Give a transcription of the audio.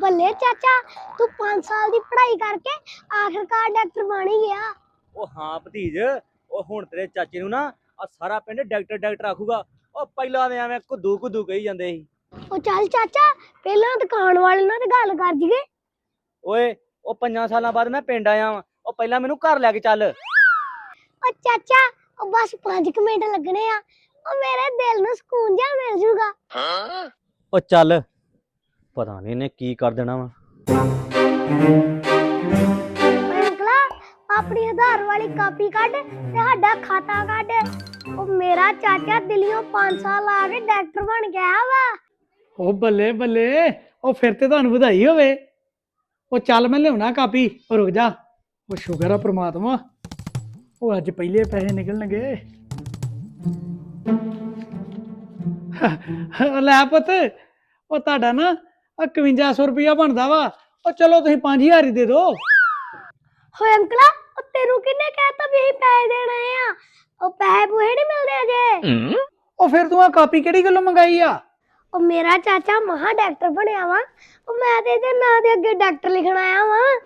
ਬੱਲੇ ਚਾਚਾ ਤੂੰ 5 ਸਾਲ ਦੀ ਪੜ੍ਹਾਈ ਕਰਕੇ ਆਖਰਕਾਰ ਡਾਕਟਰ ਬਣ ਹੀ ਗਿਆ। ਉਹ ਹਾਂ ਭਤੀਜ ਉਹ ਹੁਣ ਤੇਰੇ ਚਾਚੇ ਨੂੰ ਨਾ ਆ ਸਾਰਾ ਪਿੰਡ ਡਾਕਟਰ ਡਾਕਟਰ ਆਖੂਗਾ। ਉਹ ਪਹਿਲਾਂ ਦੇ ਐਵੇਂ ਕੁੱਦੂ ਕੁੱਦੂ ਕਹੀ ਜਾਂਦੇ ਸੀ। ਉਹ ਚੱਲ ਚਾਚਾ ਪਹਿਲਾਂ ਦੁਕਾਨ ਵਾਲੇ ਨਾਲ ਤੇ ਗੱਲ ਕਰ ਜੀਏ। ਓਏ ਉਹ ਪੰਜਾਂ ਸਾਲਾਂ ਬਾਅਦ ਮੈਂ ਪਿੰਡ ਆਇਆ ਵਾਂ। ਉਹ ਪਹਿਲਾਂ ਮੈਨੂੰ ਘਰ ਲੈ ਕੇ ਚੱਲ। ਉਹ ਚਾਚਾ ਉਹ ਬਸ 5 ਮਿੰਟ ਲੱਗਣੇ ਆ। ਉਹ ਮੇਰੇ ਦਿਲ ਨੂੰ ਸਕੂਨ ਜਿਹਾ ਮਿਲ ਜੂਗਾ। ਉਹ ਚੱਲ। ਪਤਾ ਨਹੀਂ ਇਹਨੇ ਕੀ ਕਰ ਦੇਣਾ ਵਾ। ਅੰਕਲਾ ਆਪਣੀ ਆਧਾਰ ਵਾਲੀ ਕਾਪੀ ਕੱਢ ਤੇ ਸਾਡਾ ਖਾਤਾ ਕੱਢ। ਉਹ ਮੇਰਾ ਚਾਚਾ ਦਿੱਲੀੋਂ 5 ਸਾਲ ਆ ਕੇ ਡਾਕਟਰ ਬਣ ਗਿਆ ਵਾ। ਉਹ ਬੱਲੇ ਬੱਲੇ ਉਹ ਫਿਰ ਤੇ ਤੁਹਾਨੂੰ ਵਧਾਈ ਹੋਵੇ। ਉਹ ਚੱਲ ਮੈਂ ਲਿਆਉਣਾ ਕਾਪੀ ਉਹ ਰੁਕ ਜਾ। ਉਹ ਸ਼ੁਕਰ ਆ ਪ੍ਰਮਾਤਮਾ। ਉਹ ਅੱਜ ਪਹਿਲੇ ਪੈਸੇ ਨਿਕਲਣਗੇ। ਲੈ ਪੁੱਤ ਉਹ ਤੁਹਾਡਾ ਨਾ ਆਹ 5100 ਰੁਪਇਆ ਬਣਦਾ ਵਾ। ਉਹ ਚਲੋ ਤੁਸੀਂ 5000 ਹੀ ਦੇ ਦਿਓ। ਹੋਏ ਅੰਕਲਾ ਉਹ ਤੈਨੂੰ ਕਿੰਨੇ ਕਹਿਤਾ ਵੀ ਅਸੀਂ ਪੈਸੇ ਦੇਣੇ ਆ? ਉਹ ਪੈਸੇ ਪੂਹੇ ਨਹੀਂ ਮਿਲਦੇ ਅਜੇ। ਉਹ ਫਿਰ ਤੂੰ ਆ ਕਾਪੀ ਕਿਹੜੀ ਗੱਲੋਂ ਮੰਗਾਈ ਆ? ਉਹ ਮੇਰਾ ਚਾਚਾ ਮਹਾ ਡਾਕਟਰ ਬਣਿਆ ਵਾ। ਉਹ ਮੈਂ ਤੇ ਇਹਦੇ ਨਾਂ ਦੇ ਅੱਗੇ ਡਾਕਟਰ ਲਿਖਣ ਆਇਆ ਵਾਂ।